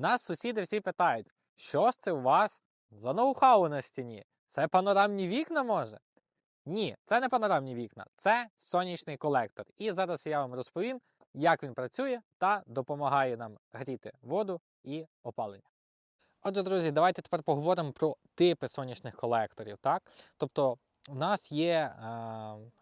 Нас сусіди всі питають, що ж це у вас за ноу-хау на стіні? Це панорамні вікна може? Ні, це не панорамні вікна, це сонячний колектор. І зараз я вам розповім, як він працює та допомагає нам гріти воду і опалення. Отже, друзі, давайте тепер поговоримо про типи сонячних колекторів. Так? Тобто, у нас є е,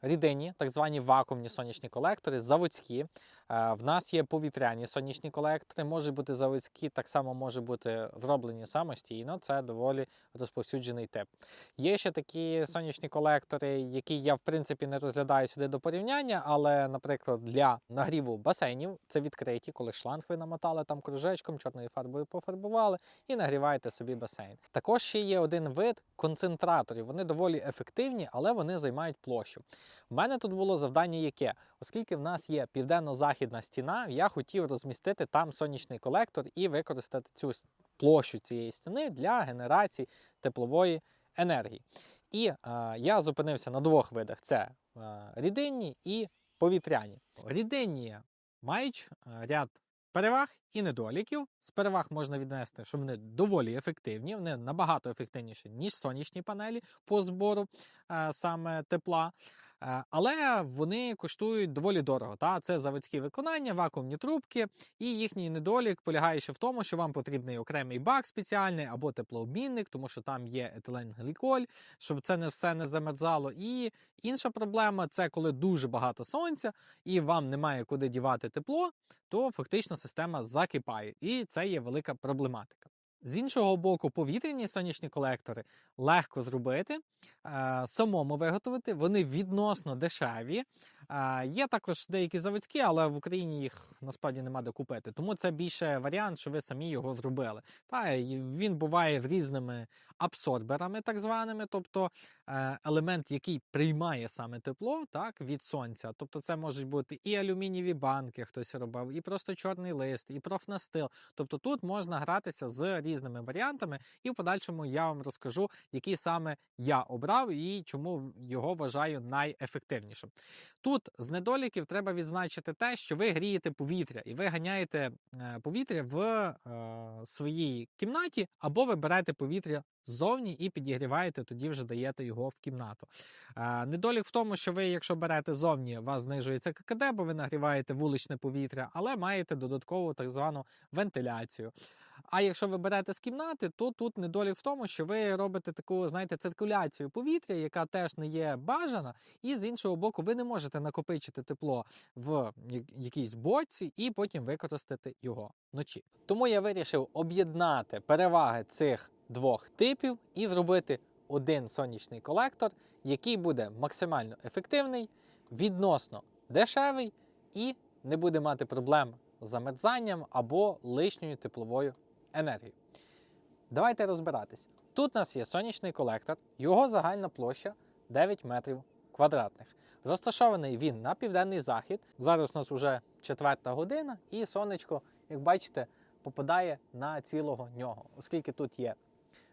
рідинні, так звані вакуумні сонячні колектори, заводські. Е, в нас є повітряні сонячні колектори, можуть бути заводські, так само може бути зроблені самостійно. Це доволі розповсюджений тип. Є ще такі сонячні колектори, які я в принципі не розглядаю сюди до порівняння, але, наприклад, для нагріву басейнів це відкриті, коли шланг ви намотали там кружечком, чорною фарбою пофарбували і нагріваєте собі басейн. Також ще є один вид концентраторів. Вони доволі ефективні, але вони займають площу. У мене тут було завдання яке? Оскільки в нас є південно-західна стіна, я хотів розмістити там сонячний колектор і використати цю площу цієї стіни для генерації теплової енергії. І е, я зупинився на двох видах: це е, рідинні і повітряні. Рідинні мають е, ряд переваг і недоліків. З переваг можна віднести, що вони доволі ефективні, вони набагато ефективніші, ніж сонячні панелі по збору е, саме тепла. Е, Але вони коштують доволі дорого. Та? Це заводські виконання, вакуумні трубки, і їхній недолік полягає ще в тому, що вам потрібний окремий бак спеціальний або теплообмінник, тому що там є етиленгліколь, щоб це не все не замерзало. І інша проблема це коли дуже багато сонця і вам немає куди дівати тепло, то фактично система закипає. І це є велика проблематика. З іншого боку, повітряні сонячні колектори легко зробити, самому виготовити, вони відносно дешеві. Є також деякі заводські, але в Україні їх насправді нема де купити. Тому це більше варіант, що ви самі його зробили. Та він буває з різними абсорберами, так званими, тобто е, елемент, який приймає саме тепло так, від сонця. Тобто, це можуть бути і алюмінієві банки, хтось робив, і просто чорний лист, і профнастил. Тобто тут можна гратися з різними варіантами, і в подальшому я вам розкажу, який саме я обрав і чому його вважаю найефективнішим. Тут з недоліків треба відзначити те, що ви грієте повітря, і ви ганяєте е, повітря в е, своїй кімнаті, або ви берете повітря ззовні і підігріваєте, тоді вже даєте його в кімнату. Е, недолік в тому, що ви, якщо берете зовні, у вас знижується ККД, бо ви нагріваєте вуличне повітря, але маєте додаткову так звану вентиляцію. А якщо ви берете з кімнати, то тут недолік в тому, що ви робите таку, знаєте, циркуляцію повітря, яка теж не є бажана, і з іншого боку, ви не можете накопичити тепло в якійсь боці і потім використати його вночі. Тому я вирішив об'єднати переваги цих двох типів і зробити один сонячний колектор, який буде максимально ефективний, відносно дешевий і не буде мати проблем з замерзанням або лишньою тепловою енергією. Давайте розбиратися. Тут у нас є сонячний колектор, його загальна площа 9 метрів квадратних. Розташований він на південний захід. Зараз у нас вже четверта година, і сонечко, як бачите, попадає на цілого нього. Оскільки тут є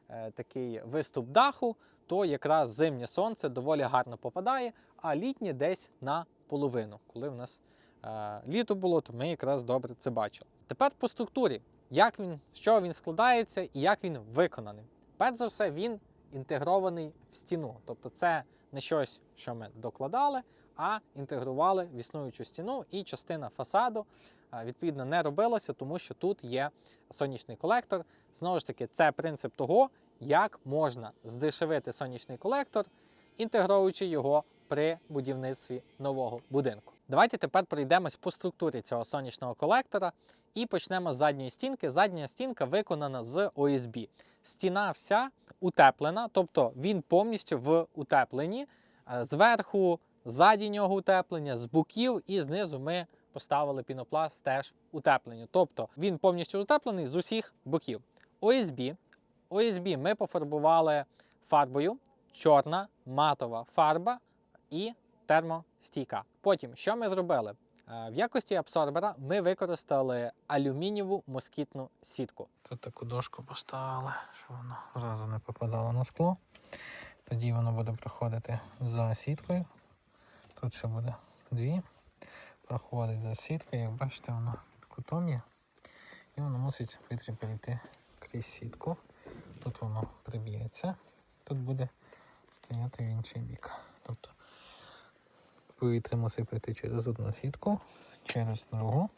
е, такий виступ даху, то якраз зимнє сонце доволі гарно попадає, а літнє десь на половину. Коли в нас е, літо було, то ми якраз добре це бачили. Тепер по структурі, як він, з чого він складається і як він виконаний. Перш за все, він інтегрований в стіну. Тобто, це не щось, що ми докладали, а інтегрували в існуючу стіну, і частина фасаду відповідно не робилася, тому що тут є сонячний колектор. Знову ж таки, це принцип того, як можна здешевити сонячний колектор, інтегруючи його при будівництві нового будинку. Давайте тепер пройдемось по структурі цього сонячного колектора і почнемо з задньої стінки. Задня стінка виконана з ОСБ. Стіна вся утеплена, тобто він повністю в утепленні. Е, Зверху, ззаді нього утеплення, з боків і знизу ми поставили пінопласт теж утеплення. Тобто він повністю утеплений з усіх боків. ОСБ. ОСБ ми пофарбували фарбою, чорна матова фарба і термостійка. Потім, що ми зробили? Е, В якості абсорбера ми використали алюмінієву москітну сітку. Тут таку дошку поставили, щоб воно зразу не попадало на скло. Тоді воно буде проходити за сіткою. Тут ще буде дві. Проходить за сіткою, як бачите, воно під кутом є. І воно мусить повітря перейти крізь сітку. Тут воно приб'ється, тут буде стояти в інший бік. Повітря мусить пройти через одну сітку, через другу.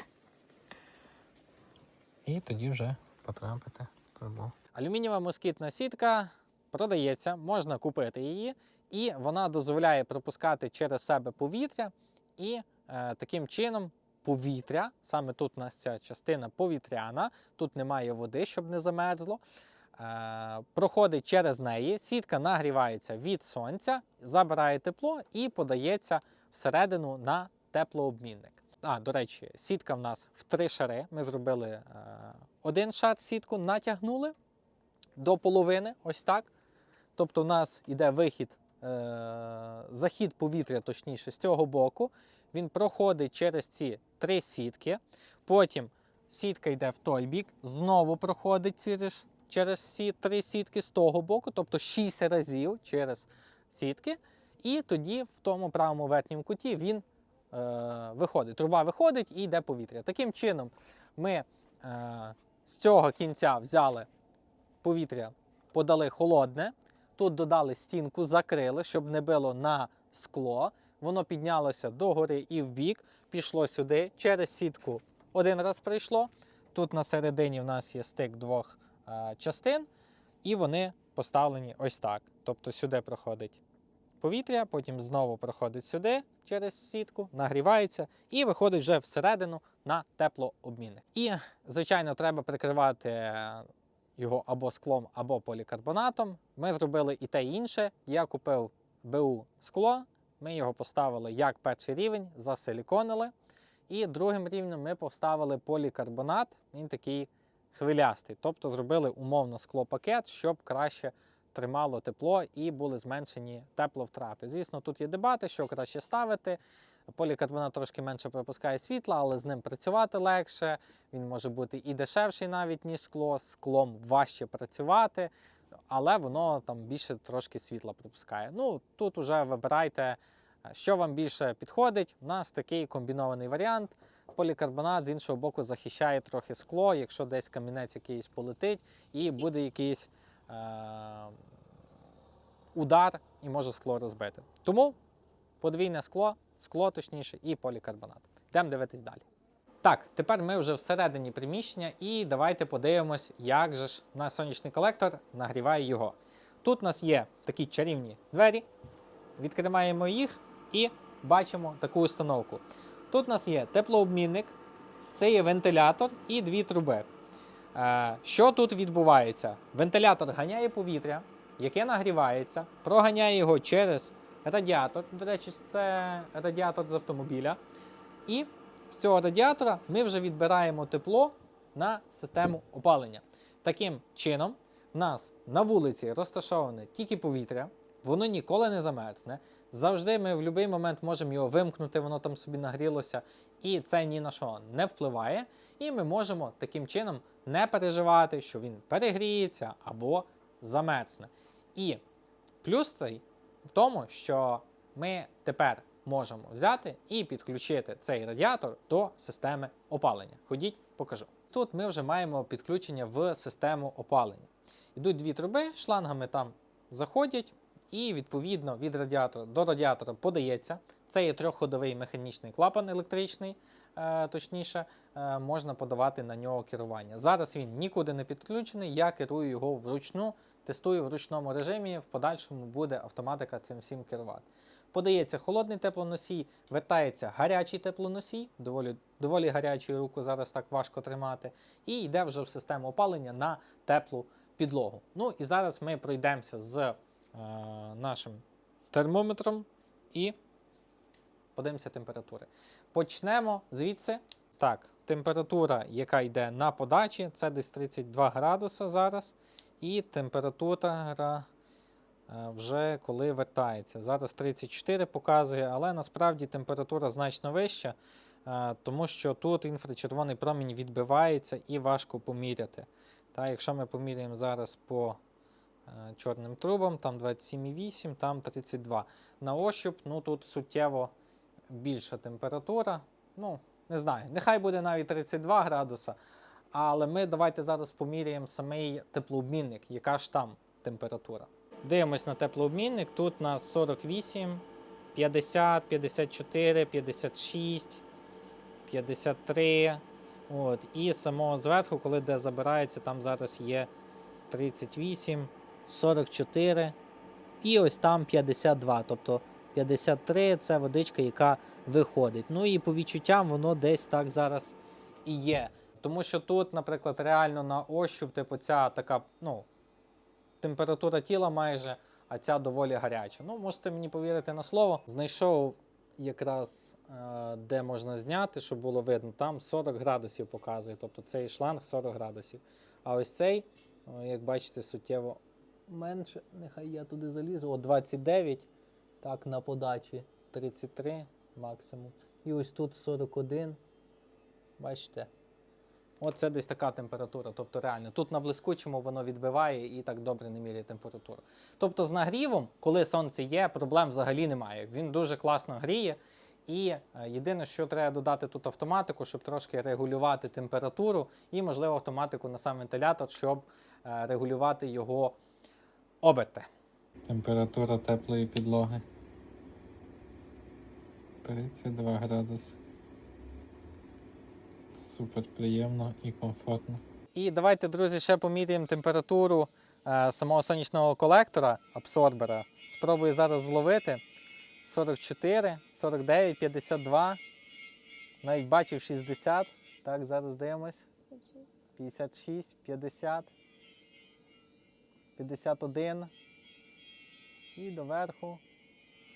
І тоді вже потрапити в трубу. Алюмінієва москітна сітка продається, можна купити її, і вона дозволяє пропускати через себе повітря, і е, таким чином повітря, саме тут у нас ця частина повітряна, тут немає води, щоб не замерзло. Е, проходить через неї, сітка нагрівається від сонця, забирає тепло і подається всередину на теплообмінник. А, до речі, сітка в нас в три шари. Ми зробили е, один шар сітку, натягнули до половини, ось так. Тобто, в нас йде вихід, е, захід повітря, точніше, з цього боку. Він проходить через ці три сітки. Потім сітка йде в той бік, знову проходить через, через ці три сітки з того боку, тобто 6 разів через сітки. І тоді в тому правому верхньому куті він е, виходить. Труба виходить і йде повітря. Таким чином, ми е, з цього кінця взяли повітря, подали холодне. Тут додали стінку, закрили, щоб не било на скло. Воно піднялося догори і в бік, пішло сюди. Через сітку один раз прийшло. Тут на середині в нас є стик двох е, частин, і вони поставлені ось так. Тобто сюди проходить повітря, потім знову проходить сюди через сітку, нагрівається і виходить вже всередину на теплообмінник. І, звичайно, треба прикривати е, його або склом, або полікарбонатом. Ми зробили і те і інше. Я купив БУ скло, ми його поставили як перший рівень, засиліконили. І другим рівнем ми поставили полікарбонат, він такий хвилястий. Тобто зробили умовно склопакет, щоб краще тримало тепло і були зменшені тепловтрати. Звісно, тут є дебати, що краще ставити. Полікарбонат трошки менше пропускає світла, але з ним працювати легше. Він може бути і дешевший навіть, ніж скло. Склом важче працювати, але воно там більше трошки світла пропускає. Ну, тут уже вибирайте, що вам більше підходить. У нас такий комбінований варіант. Полікарбонат з іншого боку захищає трохи скло, якщо десь камінець якийсь полетить, і буде якийсь удар і може скло розбити. Тому подвійне скло, скло точніше, і полікарбонат. Йдемо дивитись далі. Так, тепер ми вже всередині приміщення, і давайте подивимось, як же ж наш сонячний колектор нагріває його. Тут у нас є такі чарівні двері. Відкриваємо їх і бачимо таку установку. Тут у нас є теплообмінник, це є вентилятор і дві труби. Е, Що тут відбувається? Вентилятор ганяє повітря, яке нагрівається, проганяє його через радіатор. До речі, це радіатор з автомобіля. І з цього радіатора ми вже відбираємо тепло на систему опалення. Таким чином, в нас на вулиці розташоване тільки повітря, воно ніколи не замерзне. Завжди ми в будь-який момент можемо його вимкнути, воно там собі нагрілося, і це ні на що не впливає. І ми можемо таким чином не переживати, що він перегріється або замерзне. І плюс цей в тому, що ми тепер можемо взяти і підключити цей радіатор до системи опалення. Ходіть, покажу. Тут ми вже маємо підключення в систему опалення. Йдуть дві труби, шлангами там заходять, і відповідно від радіатора до радіатора подається. Це є трьохходовий механічний клапан електричний, е, точніше, е, можна подавати на нього керування. Зараз він нікуди не підключений, я керую його вручну, тестую в ручному режимі, в подальшому буде автоматика цим всім керувати. Подається холодний теплоносій, вертається гарячий теплоносій, доволі, доволі гарячу руку зараз так важко тримати, і йде вже в систему опалення на теплу підлогу. Ну і зараз ми пройдемося з нашим термометром і подивимося температури. Почнемо звідси. Так, температура, яка йде на подачі, це десь 32 градуса зараз. І температура е, вже коли вертається. Зараз 34 показує, але насправді температура значно вища, е, тому що тут інфрачервоний промінь відбивається і важко поміряти. Та, якщо ми поміряємо зараз по е, чорним трубам, там 27,8, там 32. На ощуп, ну тут суттєво більша температура. Ну, не знаю, нехай буде навіть 32 градуса, Але ми давайте зараз поміряємо самий теплообмінник, яка ж там температура. Дивимось на теплообмінник. Тут у нас 48, 50, 54, 56, 53. От. І самого зверху, коли де забирається, там зараз є 38, 44 і ось там 52. Тобто 53 це водичка, яка виходить. Ну і по відчуттям воно десь так зараз і є. Тому що тут, наприклад, реально на ощуп, типу, ця така, ну, температура тіла майже, а ця доволі гаряча. Ну, можете мені повірити на слово. Знайшов якраз е, де можна зняти, щоб було видно. Там 40 градусів показує. Тобто цей шланг 40 градусів. А ось цей, як бачите, суттєво менше. Нехай я туди залізу. О, 29. Так, на подачі 33 максимум. І ось тут 41. Бачите? Оце десь така температура. Тобто реально. Тут на блискучому воно відбиває і так добре не міряє температуру. Тобто з нагрівом, коли сонце є, проблем взагалі немає. Він дуже класно гріє. І е, єдине, що треба додати тут автоматику, щоб трошки регулювати температуру, і, можливо, автоматику на сам вентилятор, щоб е, регулювати його оберти. Температура теплої підлоги. 32 градуси. Супер приємно і комфортно. І давайте, друзі, ще поміряємо температуру е, самого сонячного колектора, абсорбера. Спробую зараз зловити. 44, 49, 52. Навіть бачив 60. Так, зараз дивимось. 56, 50, 51. І доверху.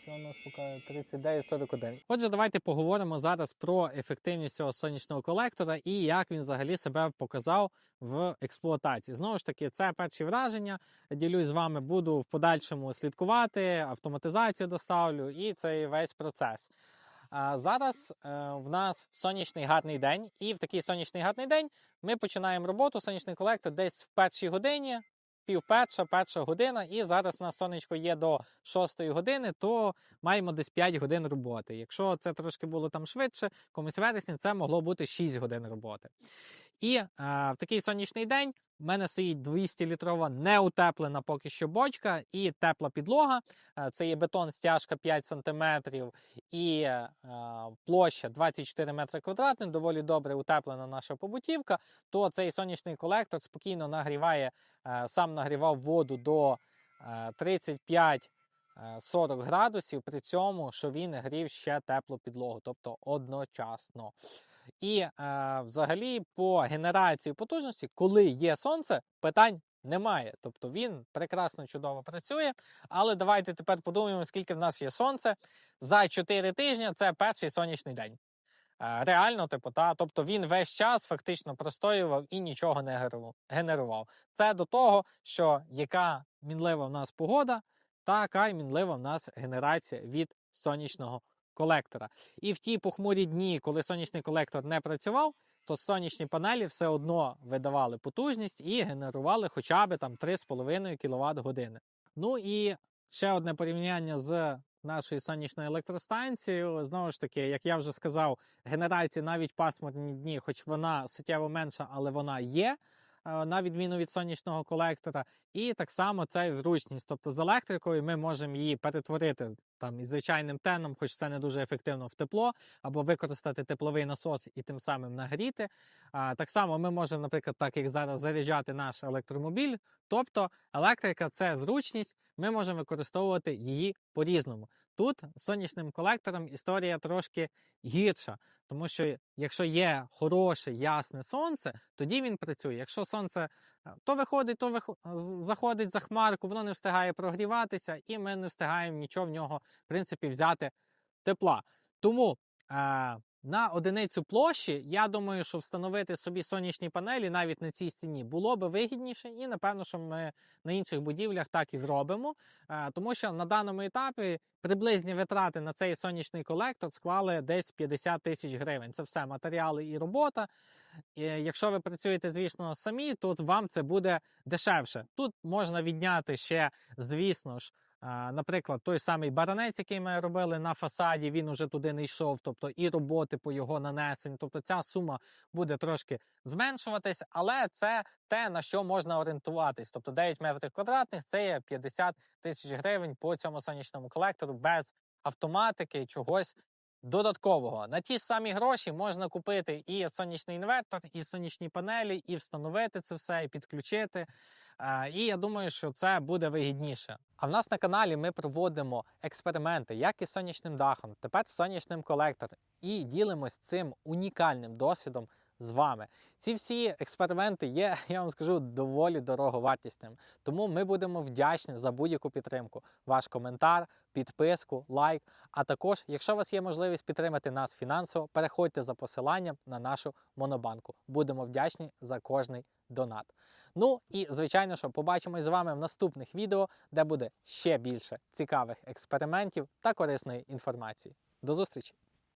Що у нас показує? 39, 41. Отже, давайте поговоримо зараз про ефективність цього сонячного колектора і як він взагалі себе показав в експлуатації. Знову ж таки, це перші враження. Ділюсь з вами, буду в подальшому слідкувати, автоматизацію доставлю і цей весь процес. А зараз е, в нас сонячний гарний день, і в такий сонячний гарний день ми починаємо роботу. Сонячний колектор десь в першій годині, пів перша, перша година, і зараз на сонечко є до 6 години, то маємо десь 5 годин роботи. Якщо це трошки було там швидше, комусь вересні це могло бути 6 годин роботи. І е, в такий сонячний день в мене стоїть 200-літрова неутеплена поки що бочка і тепла підлога. Е, це є бетон стяжка 5 см і е, площа 24 метри квадратних, доволі добре утеплена наша побутівка, то цей сонячний колектор спокійно нагріває, е, сам нагрівав воду до е, 35 е, 40 градусів, при цьому, що він грів ще теплу підлогу, тобто одночасно. І е, взагалі по генерації потужності, коли є сонце, питань немає. Тобто він прекрасно чудово працює. Але давайте тепер подумаємо, скільки в нас є сонце. За 4 тижні це перший сонячний день. Е, Реально, типу, та, тобто він весь час фактично простоював і нічого не генерував- генерував. Це до того, що яка мінлива в нас погода, така й мінлива в нас генерація від сонячного колектора. І в ті похмурі дні, коли сонячний колектор не працював, то сонячні панелі все одно видавали потужність і генерували хоча б там 3,5 кВт години. Ну і ще одне порівняння з нашою сонячною електростанцією. Знову ж таки, як я вже сказав, генерація навіть пасмурні дні, хоч вона суттєво менша, але вона є. Е, На відміну від сонячного колектора, і так само це зручність. Тобто з електрикою ми можемо її перетворити там із звичайним теном, хоч це не дуже ефективно в тепло, або використати тепловий насос і тим самим нагріти. А, так само ми можемо, наприклад, так як зараз заряджати наш електромобіль. Тобто електрика це зручність, ми можемо використовувати її по-різному. Тут з сонячним колектором історія трошки гірша, тому що якщо є хороше ясне сонце, тоді він працює. Якщо сонце е, то виходить, то вихо- заходить за хмарку, воно не встигає прогріватися, і ми не встигаємо нічого в нього, в принципі, взяти тепла. Тому е, на одиницю площі, я думаю, що встановити собі сонячні панелі навіть на цій стіні було би вигідніше, і напевно, що ми на інших будівлях так і зробимо. Е, тому що на даному етапі приблизні витрати на цей сонячний колектор склали десь 50 тисяч гривень. Це все матеріали і робота. І якщо ви працюєте, звісно, самі, то вам це буде дешевше. Тут можна відняти ще, звісно ж, Наприклад, той самий баранець, який ми робили на фасаді, він уже туди не йшов, тобто і роботи по його нанесенню. Тобто ця сума буде трошки зменшуватись, але це те, на що можна орієнтуватись. Тобто 9 метрів квадратних це є 50 тисяч гривень по цьому сонячному колектору без автоматики, чогось додаткового. На ті ж самі гроші можна купити і сонячний інвертор, і сонячні панелі, і встановити це все, і підключити. Е, І я думаю, що це буде вигідніше. А в нас на каналі ми проводимо експерименти як із сонячним дахом, тепер сонячним колектором, і ділимось цим унікальним досвідом з вами. Ці всі експерименти є, я вам скажу, доволі дороговартісними. Тому ми будемо вдячні за будь-яку підтримку. Ваш коментар, підписку, лайк. А також, якщо у вас є можливість підтримати нас фінансово, переходьте за посиланням на нашу монобанку. Будемо вдячні за кожний донат. Ну і звичайно, що побачимось з вами в наступних відео, де буде ще більше цікавих експериментів та корисної інформації. До зустрічі!